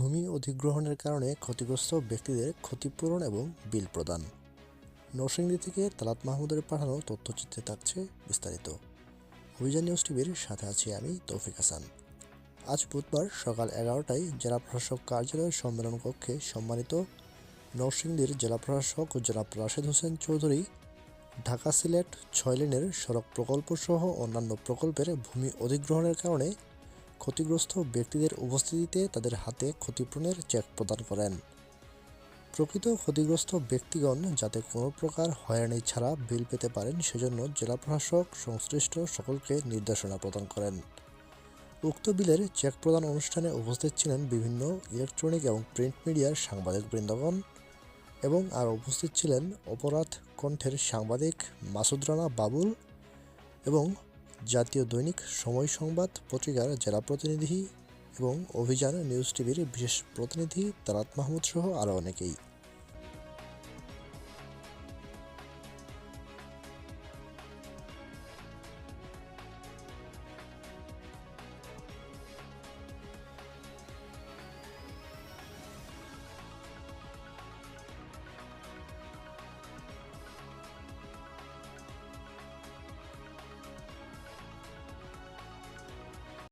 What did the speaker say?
ভূমি অধিগ্রহণের কারণে ক্ষতিগ্রস্ত ব্যক্তিদের ক্ষতিপূরণ এবং বিল প্রদান। নরসিংদী থেকে তালাত মাহমুদের পাঠানো তথ্যচিত্রে থাকছে বিস্তারিত। অভিযান নিউজ টিভির সাথে আছি আমি তৌফিক হাসান। আজ বুধবার সকাল এগারোটায় জেলা প্রশাসক কার্যালয়ের সম্মেলন কক্ষে সম্মানিত নরসিংদীর জেলা প্রশাসক জেলা রাশেদ হোসেন চৌধুরী ঢাকা সিলেট ছয় লেনের সড়ক প্রকল্প সহ অন্যান্য প্রকল্পের ভূমি অধিগ্রহণের কারণে ক্ষতিগ্রস্ত ব্যক্তিদের উপস্থিতিতে তাদের হাতে ক্ষতিপূরণের চেক প্রদান করেন। প্রকৃত ক্ষতিগ্রস্ত ব্যক্তিগণ যাতে কোনো প্রকার হয়রানি ছাড়া বিল পেতে পারেন সেজন্য জেলা প্রশাসক সংশ্লিষ্ট সকলকে নির্দেশনা প্রদান করেন। উক্ত বিলের চেক প্রদান অনুষ্ঠানে উপস্থিত ছিলেন বিভিন্ন ইলেকট্রনিক এবং প্রিন্ট মিডিয়ার সাংবাদিক বৃন্দগণ এবং আর উপস্থিত ছিলেন অপরাধ কণ্ঠের সাংবাদিক মাসুদ রানা বাবুল এবং জাতীয় দৈনিক সময় সংবাদ পত্রিকার জেলা প্রতিনিধি এবং অভিযান নিউজ টিভির বিশেষ প্রতিনিধি তারাত মাহমুদ সহ আরও অনেকেই।